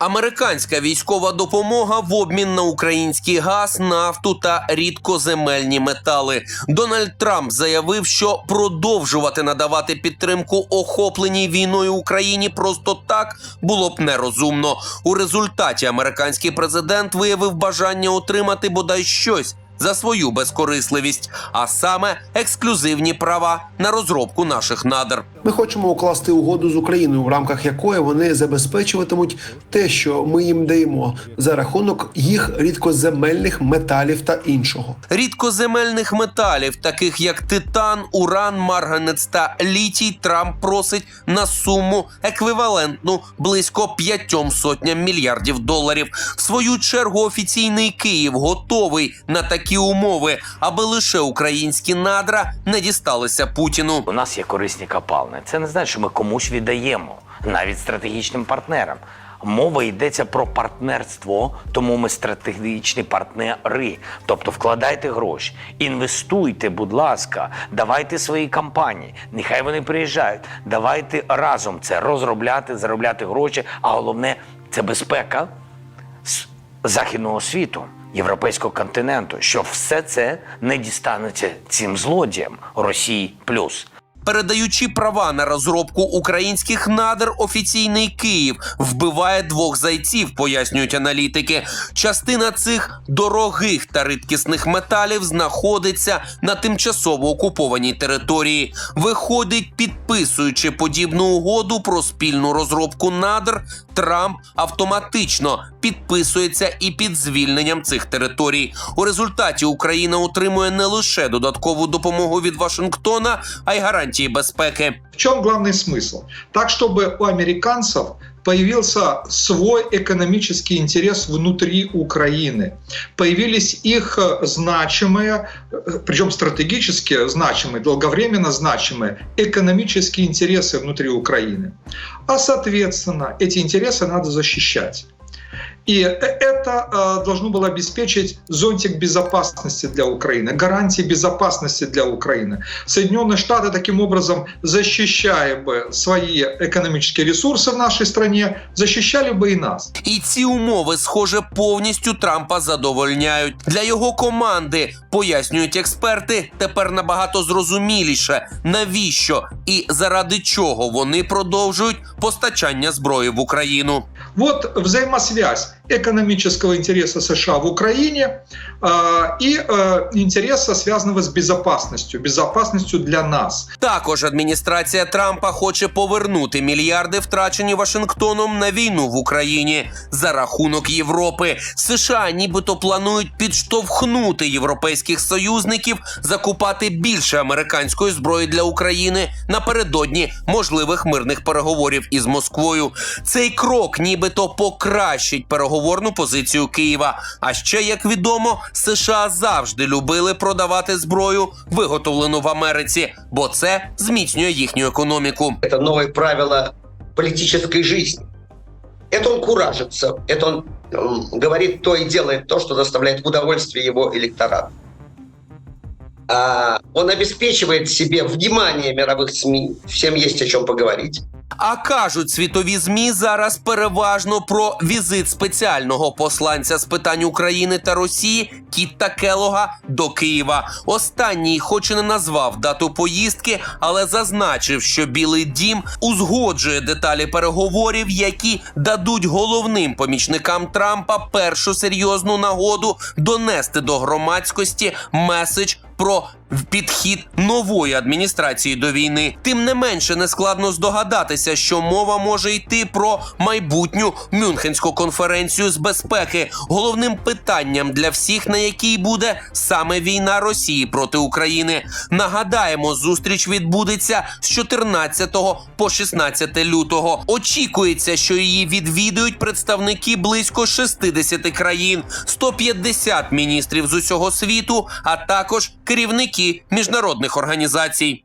Американська військова допомога в обмін на український газ, нафту та рідкоземельні метали. Дональд Трамп заявив, що продовжувати надавати підтримку охопленій війною Україні просто так було б нерозумно. У результаті американський президент виявив бажання отримати бодай щось. За свою безкорисливість, а саме ексклюзивні права на розробку наших надр. Ми хочемо укласти угоду з Україною, в рамках якої вони забезпечуватимуть те, що ми їм даємо за рахунок їх рідкоземельних металів та іншого. Рідкоземельних металів, таких як титан, уран, марганець та літій, Трамп просить на суму еквівалентну близько п'ятьом сотням мільярдів доларів. В свою чергу офіційний Київ готовий на такі умови, аби лише українські надра не дісталися Путіну. У нас є корисні копалини. Це не значить, що ми комусь віддаємо, навіть стратегічним партнерам. Мова йдеться про партнерство, тому ми стратегічні партнери. Тобто вкладайте гроші, інвестуйте, будь ласка, давайте свої компанії. Нехай вони приїжджають. Давайте разом це розробляти, заробляти гроші. А головне це безпека з західного світу, європейського континенту, що все це не дістанеться цим злодіям Росії плюс. Передаючи права на розробку українських надр, офіційний Київ вбиває двох зайців, пояснюють аналітики. Частина цих дорогих та рідкісних металів знаходиться на тимчасово окупованій території. Виходить, підписуючи подібну угоду про спільну розробку надр, Трамп автоматично підписується і під звільненням цих територій. У результаті Україна отримує не лише додаткову допомогу від Вашингтона, а й гарантії безпеки. В чем главный смысл? Так, чтобы у американцев появился свой экономический интерес внутри Украины. Появились их э, значимые, э, причем стратегически значимые, долговременно значимые экономические интересы внутри Украины. А соответственно, эти интересы надо защищать. И это э, должно было обеспечить зонтик безопасности для Украины, гарантии безопасности для Украины. Соединенные Штаты таким образом, защищая бы свои экономические ресурсы в нашей стране, защищали бы и нас. І ці умови, схоже, повністю Трампа задовольняють. Для його команди, пояснюють експерти, тепер набагато зрозуміліше, навіщо і заради чого вони продовжують постачання зброї в Україну. Вот взаимосвязь экономического интереса США в Украине э, и э, интереса, связанного с безопасностью, безопасностью для нас. Також адміністрація Трампа хоче повернути мільярди, втрачені Вашингтоном на війну в Україні за рахунок Європи. США нібито планують підштовхнути європейських союзників закупати більше американської зброї для України напередодні можливих мирних переговорів із Москвою. Цей крок нібито покращить переговорну позицію Києва. А ще як відомо, США завжди любили продавати зброю, виготовлену в Америці, бо це зміцнює їхню економіку. это новые правила политической жизни. Это он куражится, это он м, говорит то и делает то, что доставляет удовольствие его электорату. А, он обеспечивает себе внимание мировых СМИ, всем есть о чем поговорить. А кажуть світові змі зараз переважно про візит спеціального посланця з питань України та Росії Кітта Келога до Києва. Останній, хоч і не назвав дату поїздки, але зазначив, що Білий Дім узгоджує деталі переговорів, які дадуть головним помічникам Трампа першу серйозну нагоду донести до громадськості меседж про підхід нової адміністрації до війни. Тим не менше, нескладно здогадатися, що мова може йти про майбутню Мюнхенську конференцію з безпеки, головним питанням для всіх, на якій буде саме війна Росії проти України. Нагадаємо, зустріч відбудеться з 14 по 16 лютого. Очікується, що її відвідують представники близько 60 країн, 150 міністрів з усього світу, а також керівники міжнародних організацій.